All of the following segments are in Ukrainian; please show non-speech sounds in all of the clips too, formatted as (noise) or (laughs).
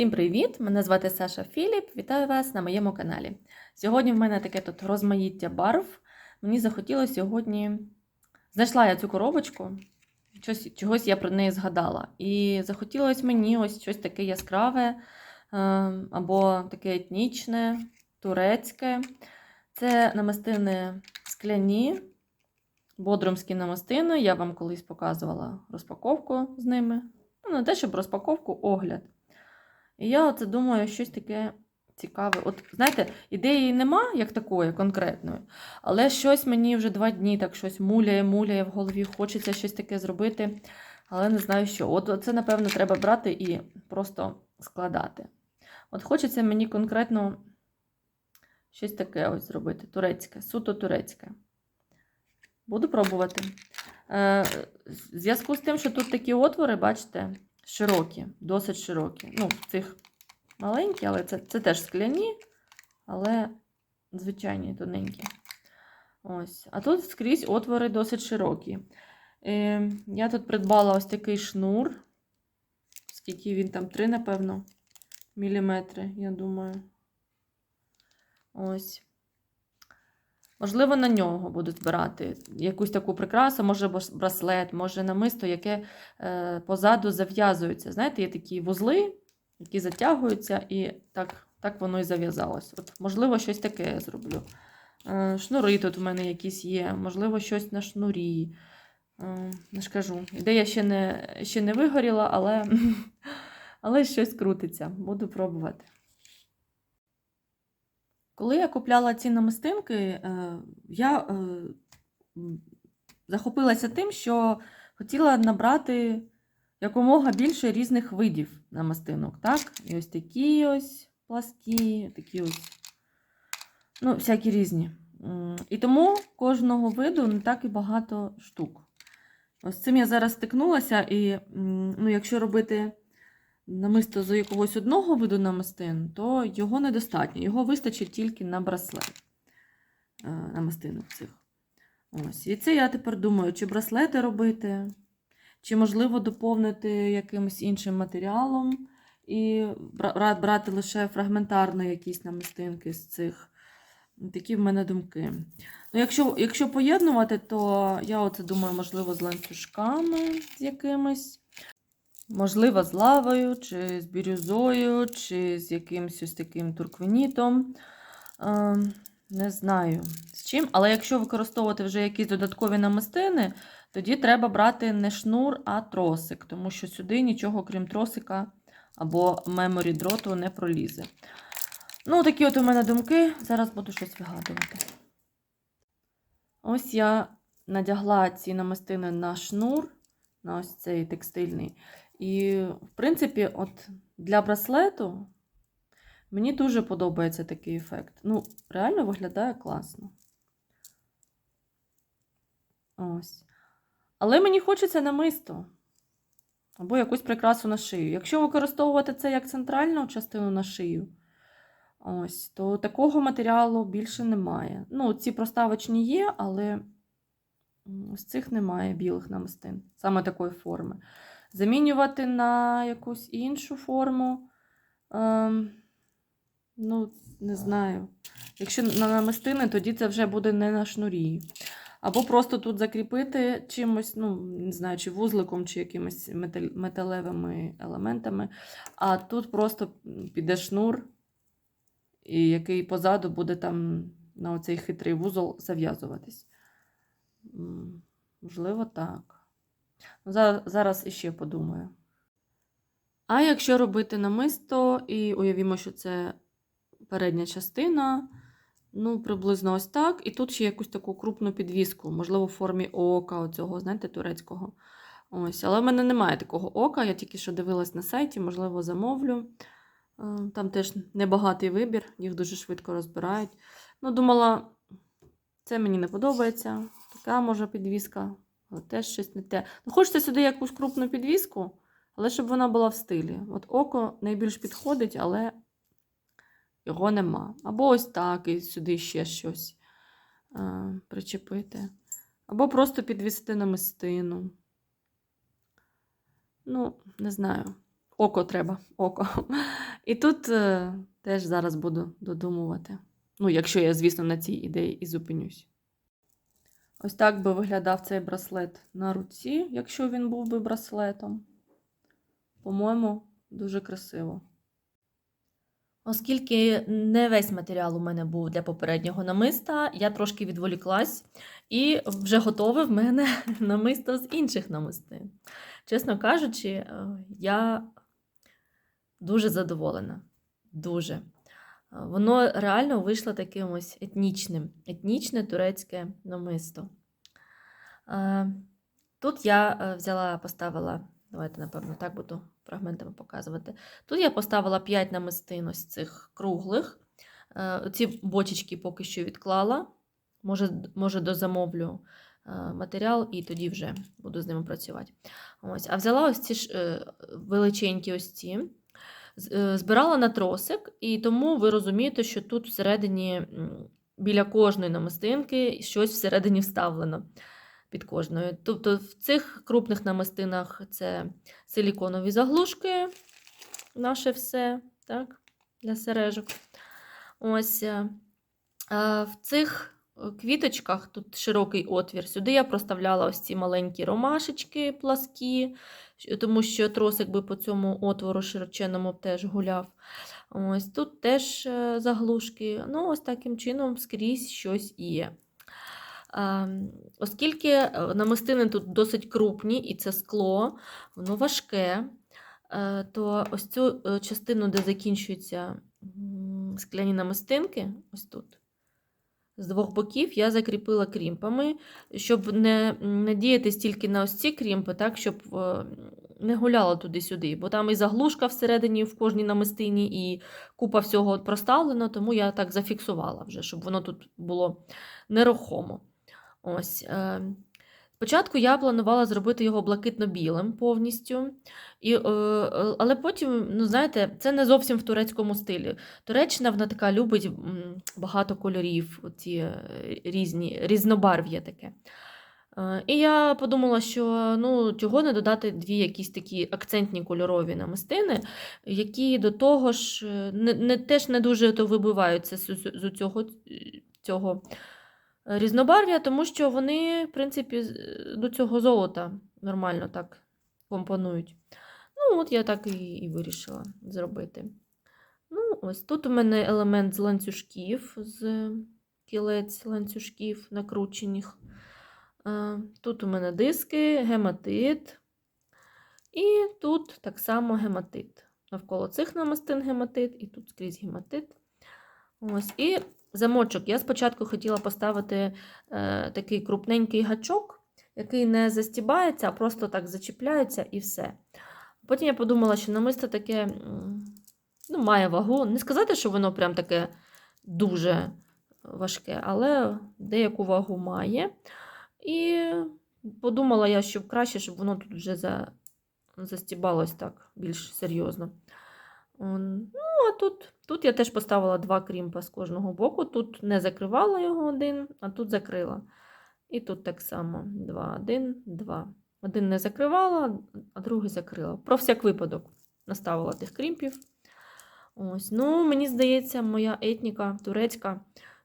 Всім привіт! Мене звати Саша Філіп. Вітаю вас на моєму каналі. Сьогодні в мене таке тут розмаїття барв. Мені захотілося сьогодні. Знайшла я цю коробочку, щось, чогось я про неї згадала. І захотілося мені ось щось таке яскраве е, або таке етнічне, турецьке. Це намистини скляні, бодрумські намистини. Я вам колись показувала розпаковку з ними. Ну, не те, щоб розпаковку, огляд. І я оце думаю, щось таке цікаве. От, знаєте, ідеї нема як такої конкретної, але щось мені вже два дні так щось муляє, муляє в голові, хочеться щось таке зробити, але не знаю що. От це, напевно, треба брати і просто складати. От хочеться мені конкретно щось таке ось зробити. Турецьке, суто турецьке. Буду пробувати. Е, в зв'язку з тим, що тут такі отвори, бачите, широкі, досить широкі. Ну, цих маленькі, але це, це теж скляні, але звичайні тоненькі. Ось. А тут скрізь отвори досить широкі. Е, я тут придбала ось такий шнур. Скільки він там? 3, напевно, міліметри, я думаю. Ось. Можливо, на нього буду збирати якусь таку прикрасу, може браслет, може намисто, яке е, позаду зав'язується. Знаєте, є такі вузли, які затягуються, і так так воно і зав'язалось. От, Можливо, щось таке я зроблю. Е, шнури тут в мене якісь є, можливо, щось на шнурі. Е, не ж кажу, ідея ще не, ще не вигоріла, але, (laughs) але щось крутиться. Буду пробувати. Коли я купляла ці намистинки, е, я е, захопилася тим, що хотіла набрати якомога більше різних видів намистинок. Так? І ось такі ось пласкі, такі ось, ну, всякі різні. І тому кожного виду не так і багато штук. Ось цим я зараз стикнулася, і ну, якщо робити намисто з якогось одного виду намистин, то його недостатньо. Його вистачить тільки на браслет е, намистинок цих. Ось. І це я тепер думаю, чи браслети робити, чи, можливо, доповнити якимось іншим матеріалом і брати лише фрагментарно якісь намистинки з цих. Такі в мене думки. Ну, Якщо якщо поєднувати, то я оце думаю, можливо, з ланцюжками з якимись. Можливо, з лавою, чи з бірюзою, чи з якимось ось таким турквенітом. Е, не знаю з чим. Але якщо використовувати вже якісь додаткові намистини, тоді треба брати не шнур, а тросик, тому що сюди нічого, крім тросика або меморі дроту, не пролізе. Ну, такі от у мене думки. Зараз буду щось вигадувати. Ось я надягла ці намистини на шнур, на ось цей текстильний. І, в принципі, от для браслету мені дуже подобається такий ефект. Ну, реально виглядає класно. Ось. Але мені хочеться намисто. Або якусь прикрасу на шию. Якщо використовувати це як центральну частину на шию, ось, то такого матеріалу більше немає. Ну, ці проставочні є, але з цих немає білих намистин, саме такої форми. Замінювати на якусь іншу форму. Ем, ну, не знаю. Якщо на намистини, тоді це вже буде не на шнурі. Або просто тут закріпити чимось, ну, не знаю, чи вузликом, чи якимись металевими елементами. А тут просто піде шнур, і який позаду буде там на оцей хитрий вузол зав'язуватись. Можливо, так. Зараз іще подумаю. А якщо робити намисто, і уявімо, що це передня частина, ну, приблизно ось так. І тут ще якусь таку крупну підвіску, можливо, в формі ока, оцього, знаєте, турецького. Ось, Але в мене немає такого ока, я тільки що дивилась на сайті, можливо, замовлю. Е, там теж небагатий вибір, їх дуже швидко розбирають. Ну, думала, це мені не подобається. Така може підвіска. Але теж щось не те. Ну, Хочеться сюди якусь крупну підвіску, але щоб вона була в стилі. От око найбільш підходить, але його нема. Або ось так, і сюди ще щось а, причепити. Або просто підвісити на мистину. Ну, не знаю. око треба. Око. І тут е, теж зараз буду додумувати. Ну, якщо я, звісно, на цій ідеї і зупинюсь. Ось так би виглядав цей браслет на руці, якщо він був би браслетом. По-моєму, дуже красиво. Оскільки не весь матеріал у мене був для попереднього намиста, я трошки відволіклась і вже готове в мене (laughs) намисто з інших намистин. Чесно кажучи, е, я дуже задоволена. Дуже. Воно реально вийшло таким ось етнічним, етнічне турецьке намисто. Е, Тут я е, взяла, поставила, давайте, напевно, так буду фрагментами показувати. Тут я поставила 5 намистин ось цих круглих. Е, Ці бочечки поки що відклала. Може, може дозамовлю матеріал і тоді вже буду з ними працювати. Ось. А взяла ось ці ж, величенькі ось ці. Е, Збирала на тросик, і тому ви розумієте, що тут всередині біля кожної намистинки щось всередині вставлено під кожною. Тобто в цих крупних намистинах це силіконові заглушки, наше все, так, для сережок. Ось е, в цих е, квіточках тут широкий отвір. Сюди я проставляла ось ці маленькі ромашечки пласкі, тому що тросик би по цьому отвору широченному теж гуляв. Ось тут теж е, заглушки. Ну, ось таким чином скрізь щось є. Оскільки е, намистини тут досить крупні, і це скло, воно важке, е, то ось цю частину, де закінчуються скляні намистинки, ось тут, з двох боків я закріпила крімпами, щоб не надіятись тільки на ось ці крімпи, так, щоб е, не гуляла туди-сюди, бо там і заглушка всередині в кожній намистині, і купа всього проставлено, тому я так зафіксувала вже, щоб воно тут було нерухомо. Ось. Спочатку я планувала зробити його блакитно-білим повністю, і, е, е, але потім, ну знаєте, це не зовсім в турецькому стилі. Туреччина вона така любить багато кольорів, ці е, різні, різнобарв'я таке. І я подумала, що ну, чого не додати дві якісь такі акцентні кольорові намистини, які до того ж не, не, теж не дуже то вибиваються з, з, з цього, цього різнобарв'я, тому що вони, в принципі, до цього золота нормально так компонують. Ну, от я так і, і вирішила зробити. Ну, ось тут у мене елемент з ланцюжків, з кілець ланцюжків накручених. Е, Тут у мене диски, гематит. І тут так само гематит. Навколо цих намистин гематит, і тут скрізь гематит. Ось. І замочок. Я спочатку хотіла поставити е, такий крупненький гачок, який не застібається, а просто так зачіпляється і все. Потім я подумала, що намисто таке ну, має вагу. Не сказати, що воно прям таке дуже важке, але деяку вагу має. І подумала я, що краще, щоб воно тут вже за... застібалось так більш серйозно. Ну, а тут, тут я теж поставила два крімпа з кожного боку. Тут не закривала його один, а тут закрила. І тут так само: два, один, два. Один не закривала, а другий закрила. Про всяк випадок наставила тих крімпів. Ось. Ну, мені здається, моя етніка турецька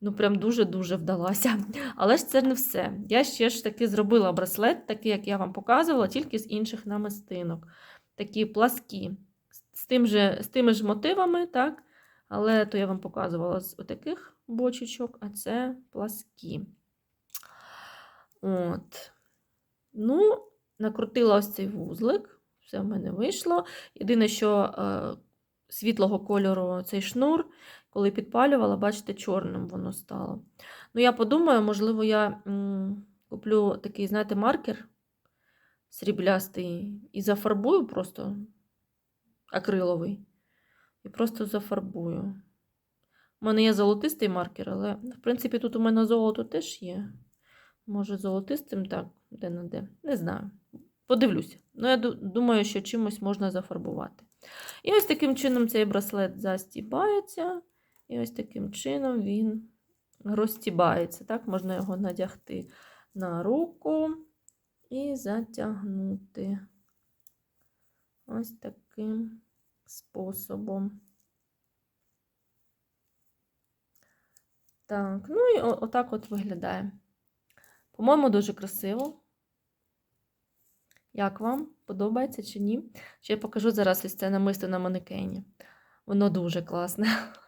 ну прям дуже-дуже вдалася. (laughs) Але ж це не все. Я ще ж таки зробила браслет, такий, як я вам показувала, тільки з інших намистинок. Такі пласкі, з, тим же, з тими ж мотивами, так? Але то я вам показувала з отаких бочечок, а це пласкі. От. Ну, накрутила ось цей вузлик, все в мене вийшло. Єдине, що е, світлого кольору цей шнур, коли підпалювала, бачите, чорним воно стало. Ну, я подумаю, можливо, я куплю такий, знаєте, маркер сріблястий і зафарбую просто акриловий. І просто зафарбую. У мене є золотистий маркер, але, в принципі, тут у мене золото теж є. Може, золотистим так, де на де. Не знаю. Подивлюся. Ну, я думаю, що чимось можна зафарбувати. І ось таким чином цей браслет застібається. І ось таким чином він розстібається. Так, можна його надягти на руку і затягнути. Ось таким способом. Так, ну і отак от виглядає. По-моєму, дуже красиво. Як вам? Подобається чи ні? Ще я покажу зараз ось це намисто на манекені. Воно дуже класне.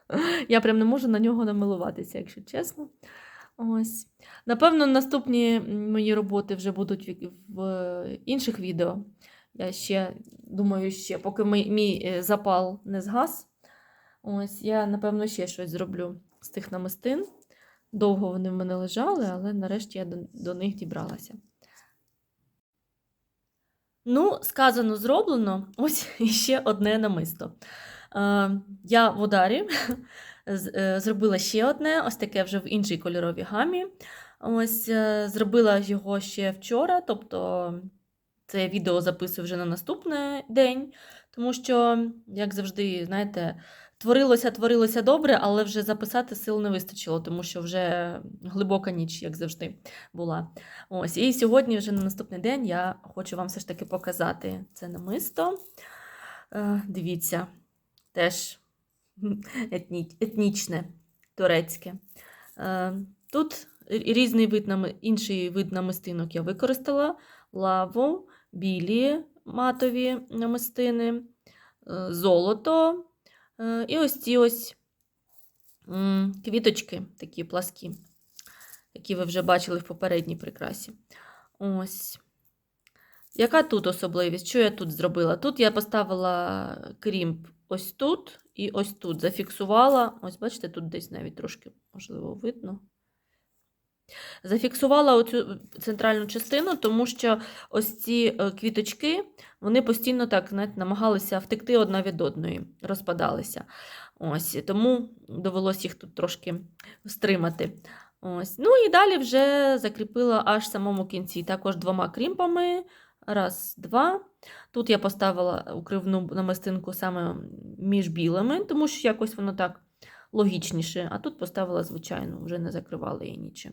(laughs) Я прям не можу на нього намилуватися, якщо чесно. Ось. Напевно, наступні мої роботи вже будуть в- інших відео. Я ще думаю, ще, поки мій, мій е, запал не згас. Ось, я, напевно, ще щось зроблю з тих намистин. Довго вони в мене лежали, але нарешті я до, до них дібралася. Ну, сказано, зроблено. Ось (laughs) іще одне намисто. Е, я в ударі (laughs) е, зробила ще одне, ось таке вже в іншій кольоровій гамі. Ось зробила його ще вчора, тобто це відео записую вже на наступний день, тому що, як завжди, знаєте, творилося, творилося добре, але вже записати сил не вистачило, тому що вже глибока ніч, як завжди, була. Ось, і сьогодні, вже на наступний день, я хочу вам все ж таки показати це намисто. Е, Дивіться, теж (laughs) етнічне, турецьке. Е, Тут різний вид інший вид намистинок я використала: лаву, білі матові намистини, е, золото. е, І ось ці ось квіточки такі пласкі, які ви вже бачили в попередній прикрасі. Ось. Яка тут особливість? Що я тут зробила? Тут я поставила крімп ось тут і ось тут. Зафіксувала. Ось, бачите, тут десь навіть трошки, можливо, видно. Зафіксувала оцю центральну частину, тому що ось ці е, квіточки, вони постійно так знаєте, намагалися втекти одна від одної, розпадалися. Ось, тому довелося їх тут трошки стримати. Ось. Ну і далі вже закріпила аж в самому кінці, також двома крімпами. Раз, два. Тут я поставила укривну намистинку саме між білими, тому що якось воно так логічніше. А тут поставила звичайну, вже не закривала її нічим.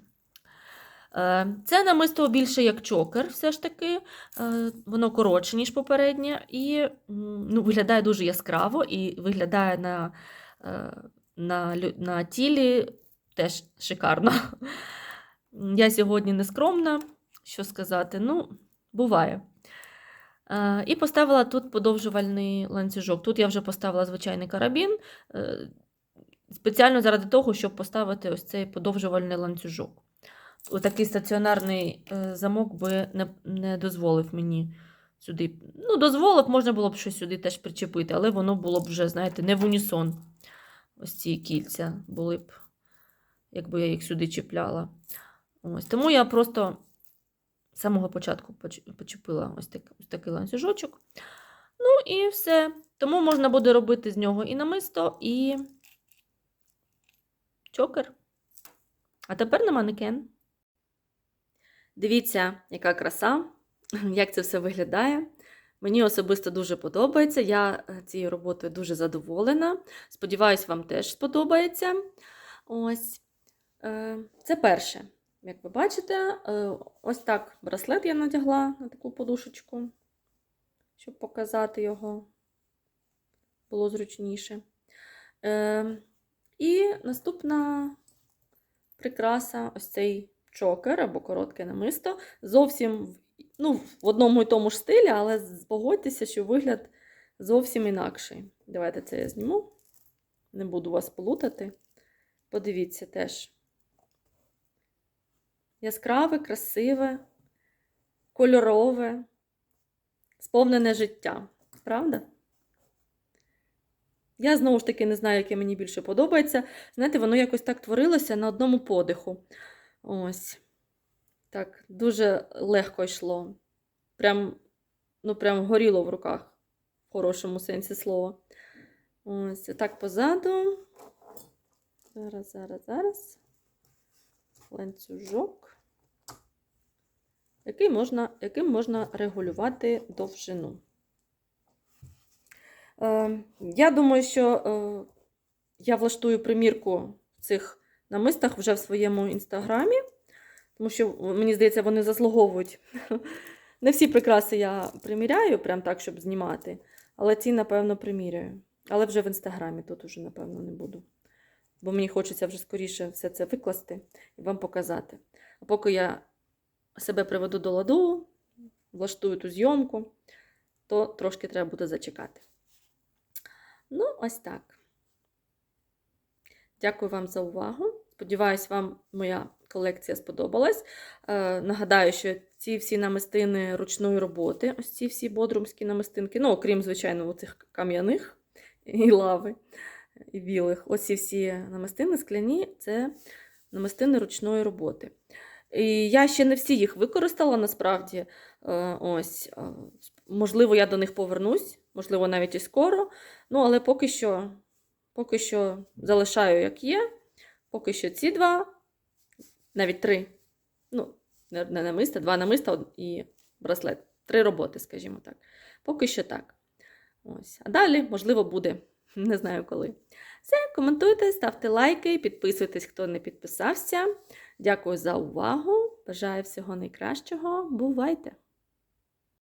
Е, Це намисто більше як чокер, все ж таки. Е, Воно коротше, ніж попереднє, і ну, виглядає дуже яскраво і виглядає на, е, на, на тілі теж шикарно. Я сьогодні не скромна, що сказати, ну, буває. І поставила тут подовжувальний ланцюжок. Тут я вже поставила звичайний карабін, спеціально заради того, щоб поставити ось цей подовжувальний ланцюжок. Отакий стаціонарний е, замок би не, не дозволив мені сюди. Ну, дозволив, можна було б щось сюди теж причепити, але воно було б вже, знаєте, не в унісон. Ось ці кільця були б, якби я їх сюди чіпляла. Ось. Тому я просто з самого початку почепила ось, так, ось такий ланцюжочок. Ну і все. Тому можна буде робити з нього і намисто, і чокер. А тепер на манекен. Дивіться, яка краса, як це все виглядає. Мені особисто дуже подобається. Я е, цією роботою дуже задоволена. Сподіваюсь, вам теж сподобається. Ось. Е, Це перше. Як ви бачите, е, ось так браслет я надягла на таку подушечку, щоб показати його було зручніше. Е, І наступна прикраса ось цей чокер або коротке намисто. Зовсім ну, в одному і тому ж стилі, але погодьтеся, що вигляд зовсім інакший. Давайте це я зніму. Не буду вас плутати. Подивіться теж. Яскраве, красиве, кольорове, сповнене життя. Правда? Я знову ж таки не знаю, яке мені більше подобається. Знаєте, воно якось так творилося на одному подиху. Ось. Так, дуже легко йшло. Прям, ну, прям горіло в руках, в хорошому сенсі слова. Ось, так позаду. Зараз, зараз, зараз. Ланцюжок, який можна, яким можна регулювати довжину. Е, я думаю, що е, я влаштую примірку цих намистах вже в своєму інстаграмі, тому що, мені здається, вони заслуговують. (laughs) Не всі прикраси я приміряю, прям так, щоб знімати. Але ці, напевно, приміряю. Але вже в інстаграмі тут уже, напевно, не буду. Бо мені хочеться вже скоріше все це викласти і вам показати. А поки я себе приведу до ладу, влаштую ту зйомку, то трошки треба буде зачекати. Ну, ось так. Дякую вам за увагу. Сподіваюсь, вам моя колекція сподобалась. Е, нагадаю, що ці всі намистини ручної роботи, ось ці всі бодрумські намистинки, ну, окрім, звичайно, цих кам'яних і лави, і білих. Ось ці всі намистини скляні це намистини ручної роботи. І я ще не всі їх використала насправді. Е, Ось, е, можливо, я до них повернусь, можливо, навіть і скоро. Ну, але поки що, поки що залишаю, як є. Поки що ці два, навіть три. Ну, не намиста, два намиста і браслет. Три роботи, скажімо так. Поки що так. Ось. А далі, можливо, буде. Не знаю коли. Все, коментуйте, ставте лайки, підписуйтесь, хто не підписався. Дякую за увагу. Бажаю всього найкращого. Бувайте!